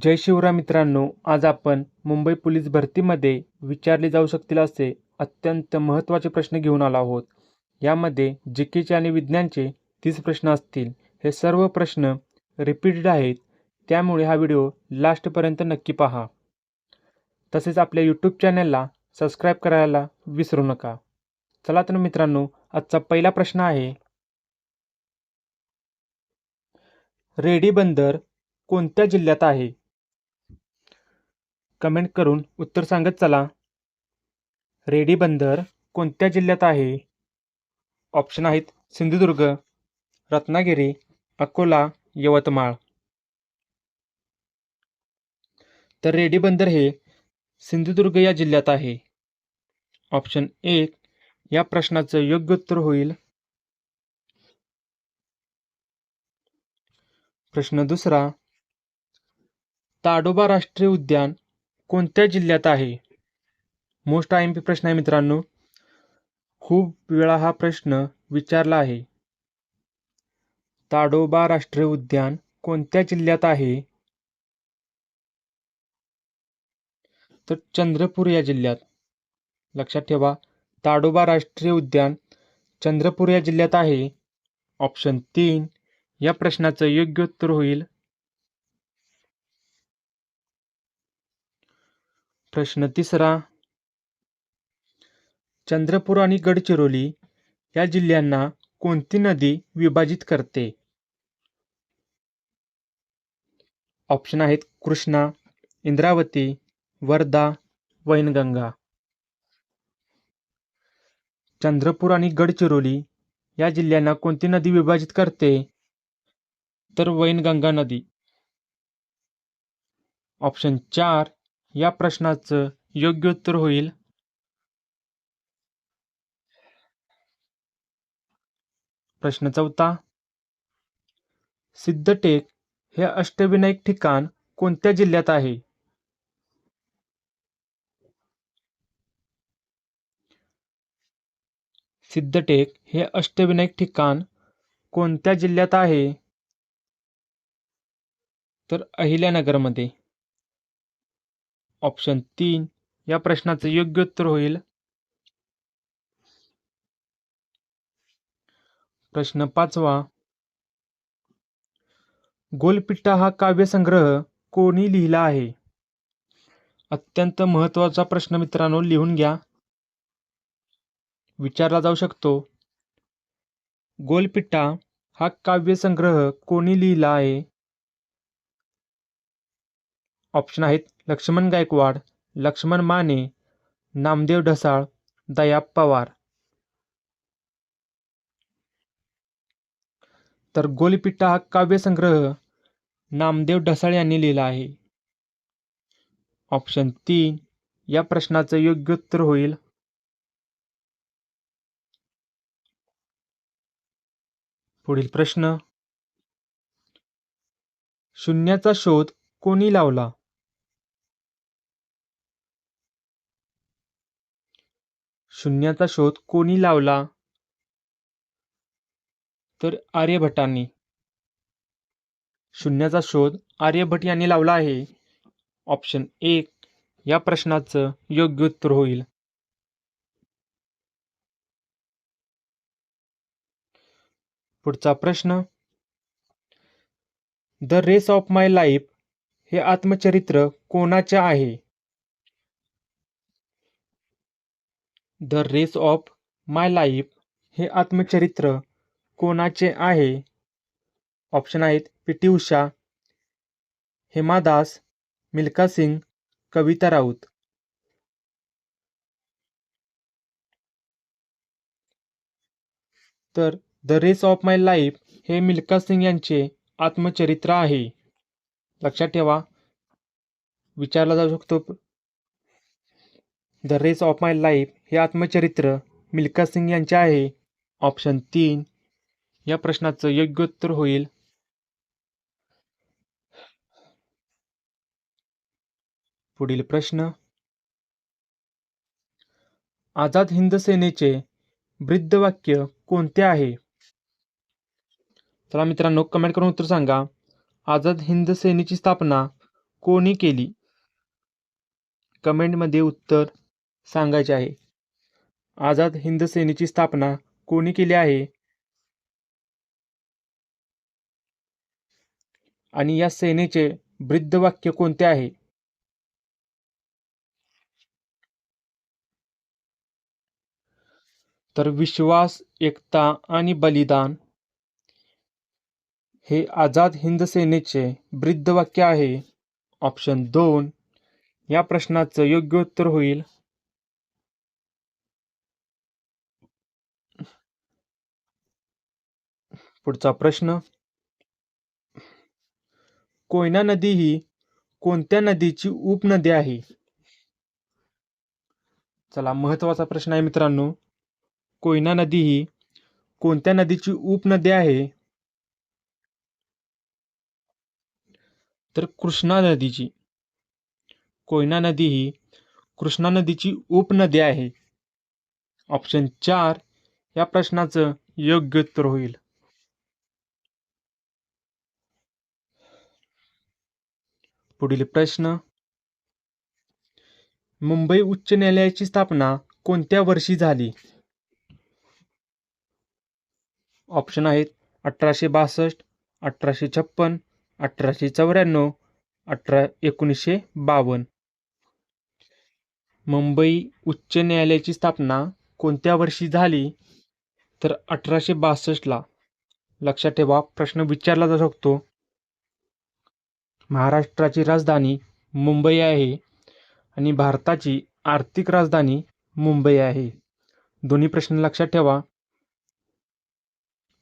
जय शिवराय मित्रांनो आज आपण मुंबई पोलीस भरतीमध्ये विचारले जाऊ शकतील असे अत्यंत महत्त्वाचे प्रश्न घेऊन आलो आहोत. यामध्ये जी केचे आणि विज्ञानचे तीस प्रश्न असतील. हे सर्व प्रश्न रिपीटेड आहेत. त्यामुळे हा व्हिडिओ लास्टपर्यंत नक्की पहा. तसेच आपल्या यूट्यूब चॅनलला सबस्क्राईब करायला विसरू नका. चला तर मित्रांनो आजचा पहिला प्रश्न आहे. रेडी बंदर कोणत्या जिल्ह्यात आहे? कमेंट करून उत्तर सांगत चला. रेडी बंदर कोणत्या जिल्ह्यात आहे? ऑप्शन आहेत सिंधुदुर्ग रत्नागिरी अकोला यवतमाळ. तर रेडी बंदर हे सिंधुदुर्ग या जिल्ह्यात आहे. ऑप्शन एक या प्रश्नाचं योग्य उत्तर होईल. प्रश्न दुसरा ताडोबा राष्ट्रीय उद्यान कोणत्या जिल्ह्यात आहे? मोस्ट आय एम पी प्रश्न आहे मित्रांनो. खूप वेळा हा प्रश्न विचारला आहे. ताडोबा राष्ट्रीय उद्यान कोणत्या जिल्ह्यात आहे? तर चंद्रपूर या जिल्ह्यात. लक्षात ठेवा ताडोबा राष्ट्रीय उद्यान चंद्रपूर या जिल्ह्यात आहे. ऑप्शन तीन या प्रश्नाचं योग्य उत्तर होईल. प्रश्न तिसरा, चंद्रपूर आणि गडचिरोली या जिल्ह्यांना कोणती नदी विभाजित करते? ऑप्शन आहेत कृष्णा, इंद्रावती, वर्धा, वैनगंगा. चंद्रपूर आणि गडचिरोली या जिल्ह्यांना कोणती नदी विभाजित करते? तर वैनगंगा नदी. ऑप्शन चार या प्रश्नाचं योग्य उत्तर होईल. प्रश्न चौथा. सिद्धटेक हे अष्टविनायक ठिकाण कोणत्या जिल्ह्यात आहे? सिद्धटेक हे अष्टविनायक ठिकाण कोणत्या जिल्ह्यात आहे? तर अहिल्यानगरमध्ये. ऑप्शन तीन या प्रश्नाचं योग्य उत्तर होईल. प्रश्न पाचवा. गोलपिट्टा हा काव्यसंग्रह कोणी लिहिला आहे? अत्यंत महत्त्वाचा प्रश्न मित्रांनो लिहून घ्या. विचारला जाऊ शकतो. गोलपिट्टा हा काव्यसंग्रह कोणी लिहिला आहे? ऑप्शन आहेत लक्ष्मण गायकवाड लक्ष्मण माने नामदेव ढसाळ दया पवार. तर गोलपिट्टा हा काव्यसंग्रह नामदेव ढसाळ यांनी लिहिला आहे. ऑप्शन तीन या प्रश्नाचं योग्य उत्तर होईल. पुढील प्रश्न. शून्याचा शोध कोणी लावला? शून्याचा शोध कोणी लावला? तर आर्यभट्टांनी शून्याचा शोध आर्यभट यांनी लावला आहे. ऑप्शन एक या प्रश्नाचं योग्य उत्तर होईल. पुढचा प्रश्न. The race of my life हे आत्मचरित्र कोणाचे आहे? The race of my life हे आत्मचरित्र कोणाचे आहे? ऑप्शन आहेत पी टी उषा हेमा दास मिल्का सिंग कविता राऊत. तर the race of my life हे मिल्का सिंग यांचे आत्मचरित्र आहे. लक्षात ठेवा. विचारला जाऊ शकतो the race of my life हे आत्मचरित्र मिल्का सिंग यांचे आहे. ऑप्शन तीन. या प्रश्नाचं योग्य उत्तर होईल. पुढील प्रश्न. आझाद हिंद सेनेचे ब्रीदवाक्य कोणते आहे? चला मित्रांनो कमेंट करून उत्तर सांगा. आझाद हिंद सेनेची स्थापना कोणी केली? कमेंटमध्ये उत्तर सांगायचे आहे. आझाद हिंद सेनेची स्थापना कोणी केली आहे? आणि या सेनेचे ब्रीदवाक्य कोणते आहे? तर विश्वास एकता आणि बलिदान हे आझाद हिंद सेनेचे ब्रीदवाक्य आहे. ऑप्शन दोन या प्रश्नाचं योग्य उत्तर होईल. पुढचा प्रश्न. कोयना नदी ही कोणत्या नदीची उपनदी आहे? चला महत्त्वाचा प्रश्न आहे मित्रांनो. कोयना नदी ही कोणत्या नदीची उपनदी आहे? तर कृष्णा नदीची. कोयना नदी ही कृष्णा नदीची उपनदी आहे. ऑप्शन चार या प्रश्नाचं योग्य उत्तर होईल. पुढील प्रश्न. मुंबई उच्च न्यायालयाची स्थापना कोणत्या वर्षी झाली? ऑप्शन आहेत अठराशे बासष्ट अठराशे छप्पन अठराशे चौऱ्याण्णव अठरा एकोणीसशे बावन्न. मुंबई उच्च न्यायालयाची स्थापना कोणत्या वर्षी झाली? तर अठराशे बासष्टला. लक्षात ठेवा प्रश्न विचारला जाऊ शकतो. महाराष्ट्राची राजधानी मुंबई आहे आणि भारताची आर्थिक राजधानी मुंबई आहे. दोन्ही प्रश्न लक्षात ठेवा.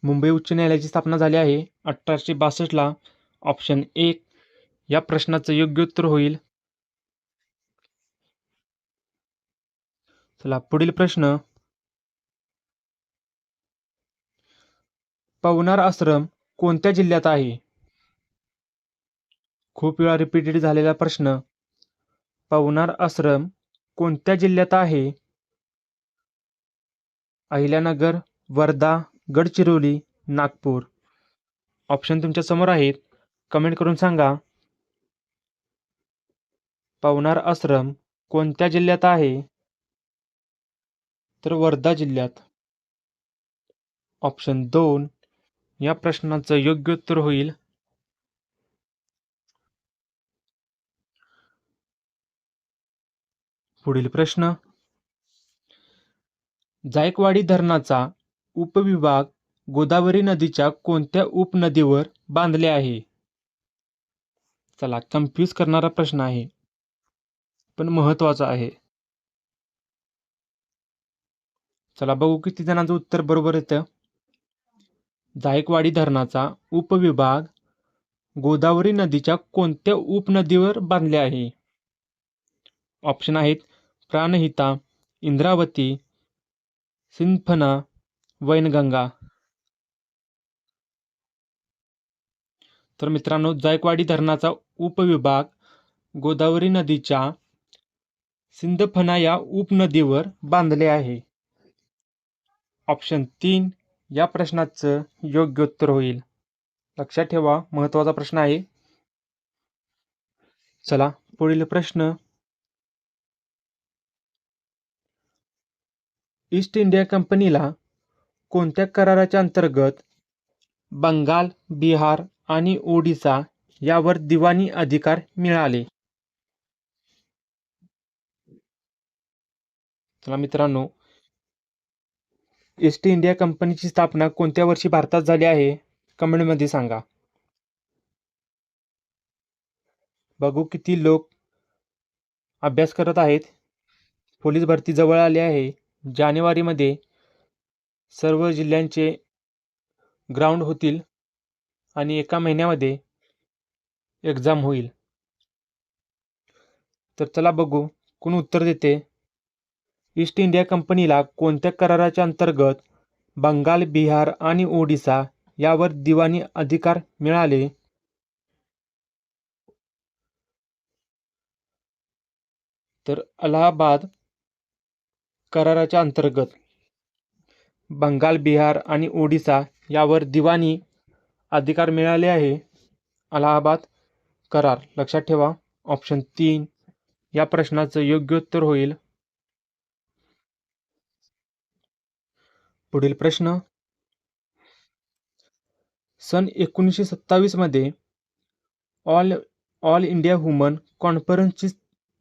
मुंबई उच्च न्यायालयाची स्थापना झाली आहे अठराशे बासष्टला ऑप्शन एक या प्रश्नाचं योग्य उत्तर होईल. चला पुढील प्रश्न. पवनार आश्रम कोणत्या जिल्ह्यात आहे? खूप वेळा रिपीटेड झालेला प्रश्न पवनार आश्रम कोणत्या जिल्ह्यात आहे? अहिल्यानगर वर्धा गडचिरोली नागपूर. ऑप्शन तुमच्यासमोर आहेत. कमेंट करून सांगा. पवनार आश्रम कोणत्या जिल्ह्यात आहे? तर वर्धा जिल्ह्यात. ऑप्शन दोन या प्रश्नाचं योग्य उत्तर होईल. पुढील प्रश्न. जायकवाडी धरणाचा उपविभाग गोदावरी नदीच्या कोणत्या उपनदीवर बांधले आहे? चला कन्फ्यूज करणारा प्रश्न आहे पण महत्त्वाचा आहे. चला बघू किती जणांचं उत्तर बरोबर येतं. जायकवाडी धरणाचा उपविभाग गोदावरी नदीच्या कोणत्या उपनदीवर बांधले आहे? ऑप्शन आहेत प्राणहिता इंद्रावती सिंफना वैनगंगा. तर मित्रांनो जायकवाडी धरणाचा उपविभाग गोदावरी नदीच्या सिंदफना या उपनदीवर बांधले आहे. ऑप्शन तीन या प्रश्नाचं योग्य उत्तर होईल. लक्षात ठेवा महत्त्वाचा प्रश्न आहे. चला पुढील प्रश्न. ईस्ट इंडिया कंपनीला कोणत्या कराराच्या अंतर्गत बंगाल बिहार आणि ओडिसा यावर दिवाणी अधिकार मिळाले? चला मित्रांनो ईस्ट इंडिया कंपनीची स्थापना कोणत्या वर्षी भारतात झाली आहे? कमेंटमध्ये सांगा. बघू किती लोक अभ्यास करत आहेत. पोलीस भरती जवळ आली आहे. जानेवारीमध्ये सर्व जिल्ह्यांचे ग्राउंड होतील आणि एका महिन्यामध्ये एक्झाम होईल. तर चला बघू कोण उत्तर देते? ईस्ट इंडिया कंपनीला कोणत्या कराराच्या अंतर्गत बंगाल बिहार आणि ओडिसा यावर दिवाणी अधिकार मिळाले? तर अलाहाबाद कराराच्या अंतर्गत. बंगाल बिहार आणि ओडिसा यावर दिवाणी अधिकार मिळाले आहे. अलाहाबाद करार लक्षात ठेवा. ऑप्शन तीन या प्रश्नाचं योग्य उत्तर होईल. पुढील प्रश्न. सन एकोणीसशे सत्तावीसमध्ये ऑल ऑल इंडिया वुमन कॉन्फरन्सची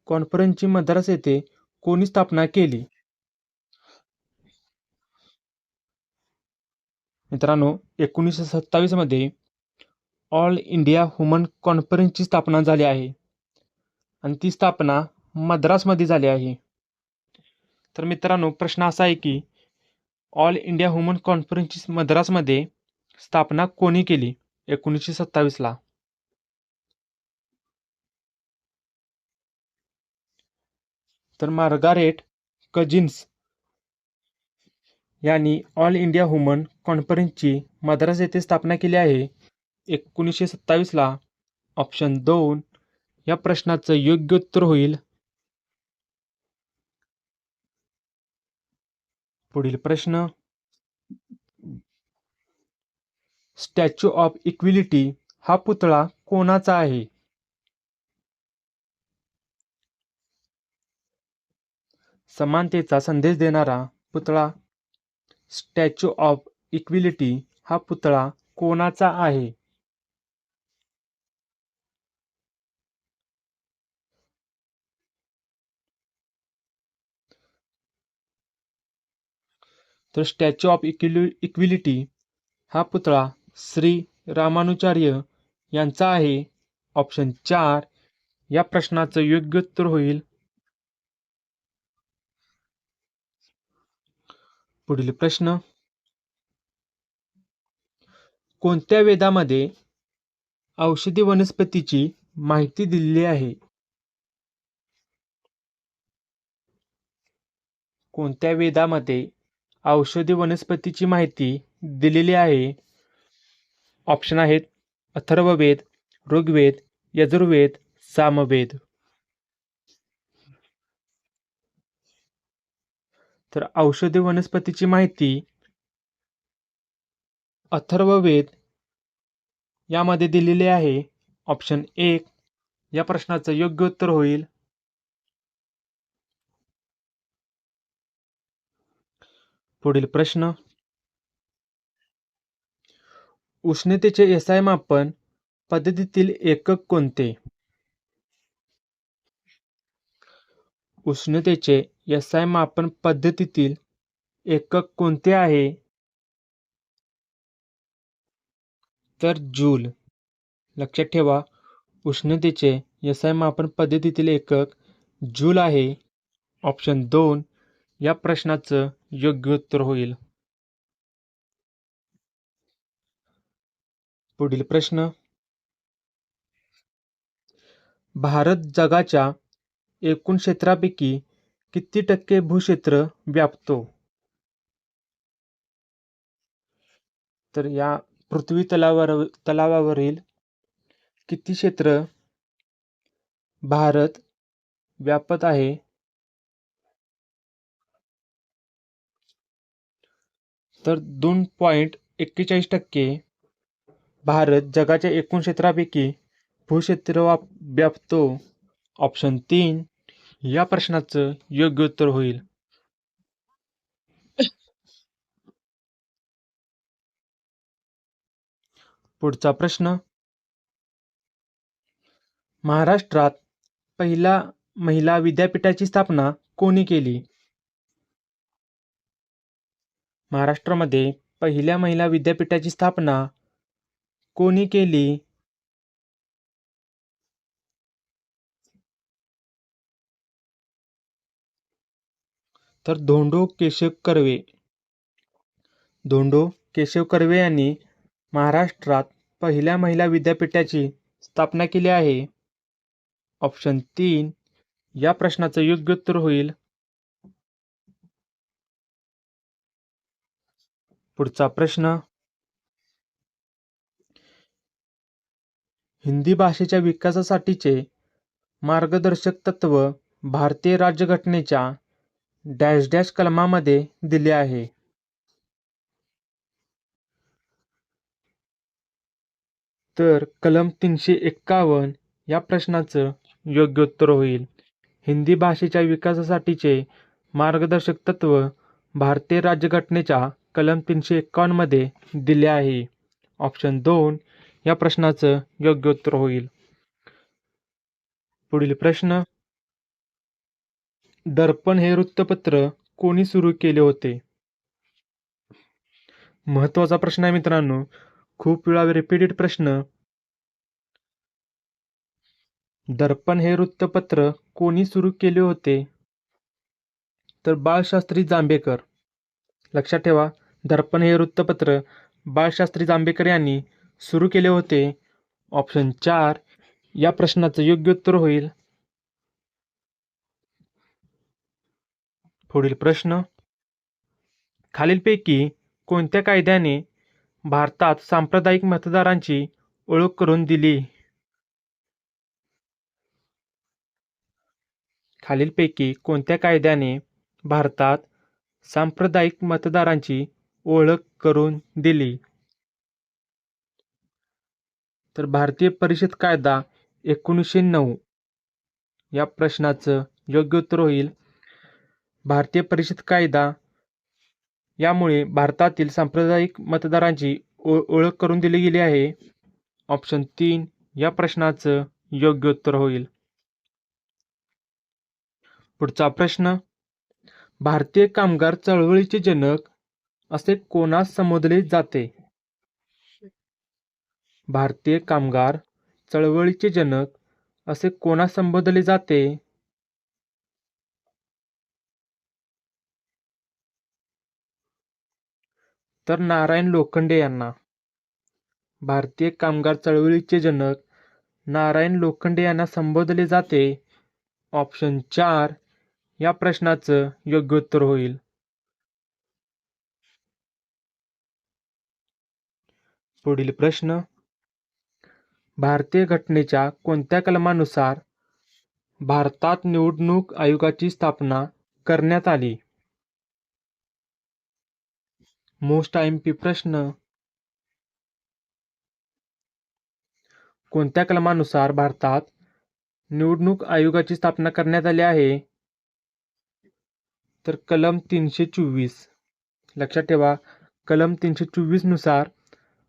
कॉन्फरन्सची मद्रास येथे कोणी स्थापना केली? मित्रांनो एकोणीसशे सत्तावीसमध्ये ऑल इंडिया वुमन कॉन्फरन्सची स्थापना झाली आहे. आणि ती स्थापना मद्रासमध्ये झाली आहे. तर मित्रांनो प्रश्न असा आहे की ऑल इंडिया वुमन कॉन्फरन्सची मद्रासमध्ये स्थापना कोणी केली? एकोणीसशे सत्तावीसला. तर मार्गारेट कजिन्स यांनी ऑल इंडिया वुमन कॉन्फरन्सची मद्रास येथे स्थापना केली आहे. एकोणीसशे सत्तावीसला ऑप्शन दोन या प्रश्नाचं योग्य उत्तर होईल. पुढील प्रश्न. स्टॅच्यू ऑफ इक्विलिटी हा पुतळा कोणाचा आहे? समानतेचा संदेश देणारा पुतळा स्टॅच्यू ऑफ इक्विलिटी हा पुतळा कोणाचा आहे? तर स्टॅच्यू ऑफ इक्विलि इक्विलिटी हा पुतळा श्री रामानुचार्य यांचा आहे. ऑप्शन चार या प्रश्नाचं योग्य उत्तर होईल. पुढील प्रश्न. कोणत्या वेदामध्ये औषधी वनस्पतीची माहिती दिलेली आहे? कोणत्या वेदामध्ये औषधी वनस्पतीची माहिती दिलेली आहे? ऑप्शन आहेत अथर्ववेद ऋग्वेद यजुर्वेद सामवेद. तर औषधी वनस्पतीची माहिती अथर्ववेद यामध्ये दिलेली आहे. ऑप्शन एक या प्रश्नाचं योग्य उत्तर होईल. पुढील प्रश्न. उष्णतेचे एसआय मापन पद्धतीतील एकक कोणते? उष्णतेचे एसआय मापन पद्धतीतील एकक कोणते आहे? तर जूल. लक्षात ठेवा उष्णतेचे एसआय मापन पद्धतीतील एकक जूल आहे. ऑप्शन दोन या प्रश्नाचं योग्य उत्तर होईल. पुढील प्रश्न. भारत जगाच्या एकूण क्षेत्रापैकी किती टक्के भूक्षेत्र व्यापतो? तर या पृथ्वी तलावर तलावावरील किती क्षेत्र भारत व्यापत आहे? तर दोन पॉईंट एक्केचाळीस टक्के भारत जगाच्या एकूण क्षेत्रापैकी भूक्षेत्र व्यापतो. ऑप्शन तीन या प्रश्नाचं योग्य उत्तर होईल. पुढचा प्रश्न. महाराष्ट्रात पहिला महिला विद्यापीठाची स्थापना कोणी केली? महाराष्ट्रामध्ये पहिल्या महिला विद्यापीठाची स्थापना कोणी केली? तर धोंडो केशव कर्वे. धोंडो केशव कर्वे यांनी महाराष्ट्रात पहिल्या महिला विद्यापीठाची स्थापना केली आहे. ऑप्शन तीन या प्रश्नाचं योग्य उत्तर होईल. पुढचा प्रश्न हिंदी भाषेच्या विकासासाठीचे मार्गदर्शक तत्व भारतीय राज्यघटनेच्या डॅश डॅश कलमामध्ये दिले आहे. तर कलम तीनशे एक्कावन्न या प्रश्नाचं योग्य उत्तर होईल. हिंदी भाषेच्या विकासासाठीचे मार्गदर्शक तत्व भारतीय राज्यघटनेच्या कलम तीनशे एक्कावन्नमध्ये दिले आहे. ऑप्शन दोन या प्रश्नाचं योग्य उत्तर होईल. पुढील प्रश्न दर्पण हे वृत्तपत्र कोणी सुरू केले होते? महत्त्वाचा प्रश्न आहे मित्रांनो. खूप वेळा रिपीटेड प्रश्न. दर्पण हे वृत्तपत्र कोणी सुरू केले होते? तर बाळशास्त्री जांभेकर. लक्षात ठेवा दर्पण हे वृत्तपत्र बाळशास्त्री जांभेकर यांनी सुरू केले होते. ऑप्शन चार या प्रश्नाचं योग्य उत्तर होईल. पुढील प्रश्न. खालीलपैकी कोणत्या कायद्याने भारतात सांप्रदायिक मतदारांची ओळख करून दिली? खालीलपैकी कोणत्या कायद्याने भारतात सांप्रदायिक मतदारांची ओळख करून दिली? तर भारतीय परिषद कायदा एकोणीसशे नऊ. या प्रश्नाचं योग्य उत्तर होईल. भारतीय परिषद कायदा यामुळे भारतातील सांप्रदायिक मतदारांची ओ ओळख करून दिली गेली आहे. ऑप्शन तीन या प्रश्नाचं योग्य उत्तर होईल. पुढचा प्रश्न भारतीय कामगार चळवळीचे जनक असे कोणास संबोधले जाते? भारतीय कामगार चळवळीचे जनक असे कोणास संबोधले जाते? तर नारायण लोखंडे यांना. भारतीय कामगार चळवळीचे जनक नारायण लोखंडे यांना संबोधले जाते. ऑप्शन चार या प्रश्नाचं योग्य उत्तर होईल. पुढील प्रश्न. भारतीय घटनेच्या कोणत्या कलमानुसार भारतात निवडणूक आयोगाची स्थापना करण्यात आली? मोस्ट आय एम पी प्रश्न. कोणत्या कलमानुसार भारतात निवडणूक आयोगाची स्थापना करण्यात आली आहे? तर कलम तीनशे चोवीस. लक्षात ठेवा कलम तीनशे चोवीसनुसार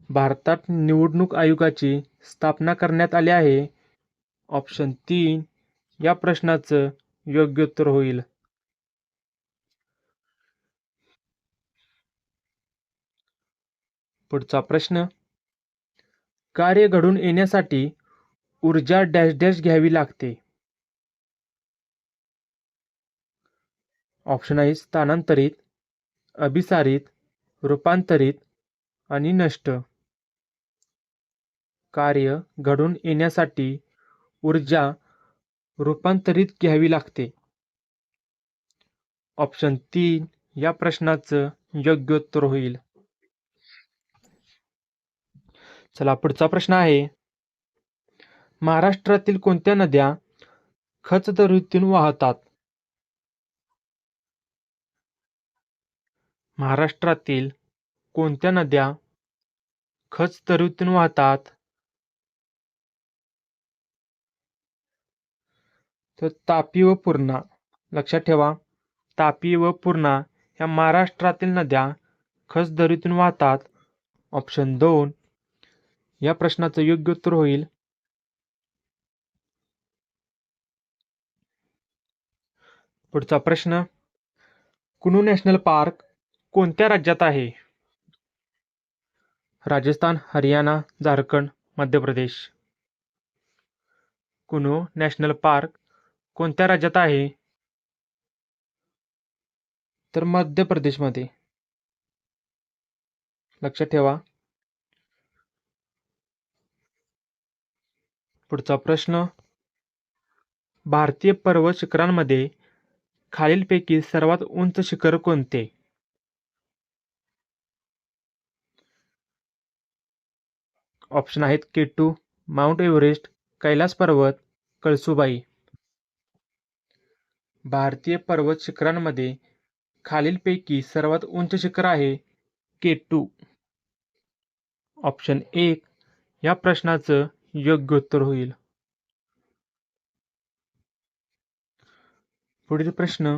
भारतात निवडणूक आयोगाची स्थापना करण्यात आली आहे. ऑप्शन तीन या प्रश्नाचं योग्य उत्तर होईल. पुढचा प्रश्न. कार्य घडून येण्यासाठी ऊर्जा डॅश डॅश घ्यावी लागते. ऑप्शन आहे स्थानांतरित अभिसारित रूपांतरित आणि नष्ट. कार्य घडून येण्यासाठी ऊर्जा रूपांतरित घ्यावी लागते. ऑप्शन तीन या प्रश्नाचं योग्य उत्तर होईल. चला पुढचा प्रश्न आहे. महाराष्ट्रातील कोणत्या नद्या खचदरीतून वाहतात? महाराष्ट्रातील कोणत्या नद्या खचदरीतून वाहतात? तर तापी व पूर्णा लक्षात ठेवा. तापी व पूर्णा या महाराष्ट्रातील नद्या खच दरीतून वाहतात. ऑप्शन दोन या प्रश्नाचं योग्य उत्तर होईल. पुढचा प्रश्न कुनू नॅशनल पार्क कोणत्या राज्यात आहे? राजस्थान हरियाणा झारखंड मध्य प्रदेश. कुनो नॅशनल पार्क कोणत्या राज्यात आहे? तर मध्य प्रदेशमध्ये. लक्षात ठेवा पुढचा प्रश्न. भारतीय पर्वत शिखरांमध्ये खालीलपैकी सर्वात उंच शिखर कोणते? ऑप्शन आहेत केटू माउंट एव्हरेस्ट कैलास पर्वत कळसुबाई. भारतीय पर्वत शिखरांमध्ये खालीलपैकी सर्वात उंच शिखर आहे केटू. ऑप्शन एक या प्रश्नाचं योग्य उत्तर होईल. पुढील प्रश्न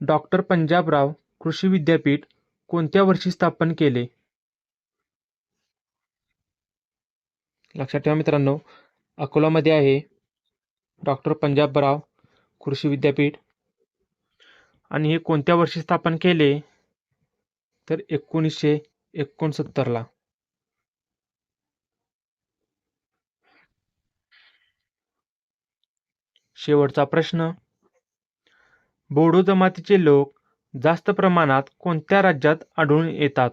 डॉक्टर पंजाबराव कृषी विद्यापीठ कोणत्या वर्षी स्थापन केले? लक्षात ठेवा मित्रांनो अकोलामध्ये आहे डॉक्टर पंजाबराव कृषी विद्यापीठ. आणि हे कोणत्या वर्षी स्थापन केले? तर एकोणीसशे एकोणसत्तरला. शेवटचा प्रश्न. बोडो जमातीचे लोक जास्त प्रमाणात कोणत्या राज्यात आढळून येतात?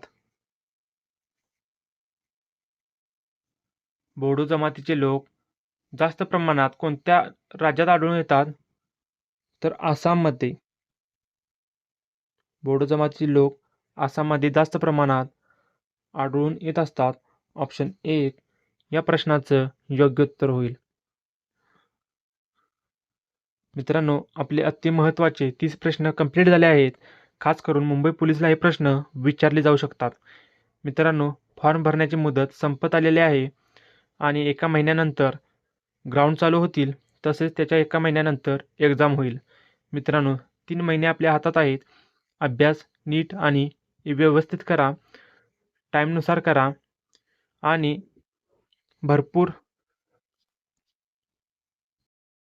बोडो जमातीचे लोक जास्त प्रमाणात कोणत्या राज्यात आढळून येतात? तर आसाममध्ये. बोडो जमातीचे लोक आसाममध्ये जास्त प्रमाणात आढळून येत असतात. ऑप्शन एक या प्रश्नाचं योग्य उत्तर होईल. मित्रांनो आपले अति महत्त्वाचे तीस प्रश्न कंप्लीट झाले आहेत. खास करून मुंबई पोलिसला हे प्रश्न विचारले जाऊ शकतात. मित्रांनो फॉर्म भरण्याची मुदत संपत आलेली आहे आणि एका महिन्यानंतर ग्राउंड चालू होतील तसेच त्याच्या एका महिन्यानंतर एक्झाम होईल. मित्रांनो तीन महिने आपल्या हातात आहेत. अभ्यास नीट आणि व्यवस्थित करा. टाईमनुसार करा आणि भरपूर